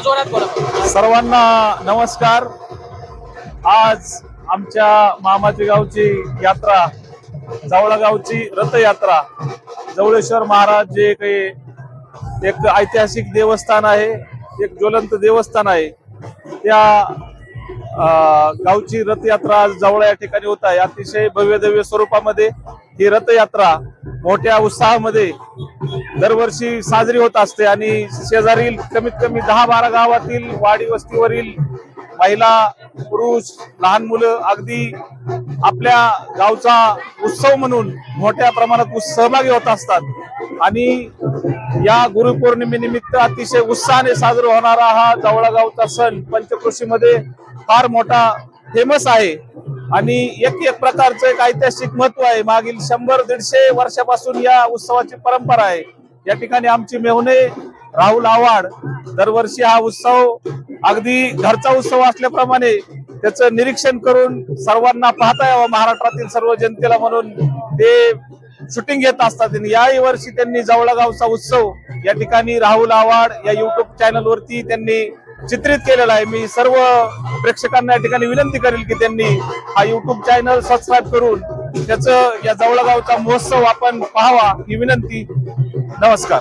सर्वांना नमस्कार. आज आमच्या मामाचे गावची यात्रा जवळा गावची रथयात्रा जवळेश्वर महाराज जे काही एक ऐतिहासिक देवस्थान आहे एक ज्वलंत देवस्थान आहे त्या गावची रथयात्रा आज जवळ या ठिकाणी होत आहे. अतिशय भव्य दिव्य स्वरूपामध्ये ही रथयात्रा मोठ्या उत्साहामध्ये दरवर्षी साजरी होत असते आणि शेजारील कमीत कमी दहा बारा गावातील वाडी वस्तीवरील महिला पुरुष लहान मुलं अगदी आपल्या गावचा उत्सव म्हणून मोठ्या प्रमाणात सहभागी होत असतात. आणि या गुरुपौर्णिमेनिमित्त अतिशय उत्साहाने साजरा होणारा हा जवळा गावचा सण पंचकृषीमध्ये फार मोठा फेमस आहे. आणि एक एक प्रकारचं एक ऐतिहासिक महत्त्व आहे. मागील शंभर दीडशे वर्षापासून या उत्सवाची परंपरा आहे. या ठिकाणी आमची मेहुणे राहुल आव्हाड दरवर्षी हा उत्सव अगदी घरचा उत्सव असल्याप्रमाणे त्याचं निरीक्षण करून सर्वांना पाहता यावं. महाराष्ट्रातील सर्व जनतेला म्हणून ते शूटिंग घेत असतात. आणि याही वर्षी त्यांनी जवळगावचा उत्सव या ठिकाणी राहुल आव्हाड या युट्यूब चॅनल वरती त्यांनी चित्रित केलेला आहे. मी सर्व प्रेक्षकांना या ठिकाणी विनंती करेल की त्यांनी हा युट्यूब चॅनल सबस्क्राईब करून त्याचं या जवळगावचा महोत्सव आपण पाहावा ही विनंती. नमस्कार.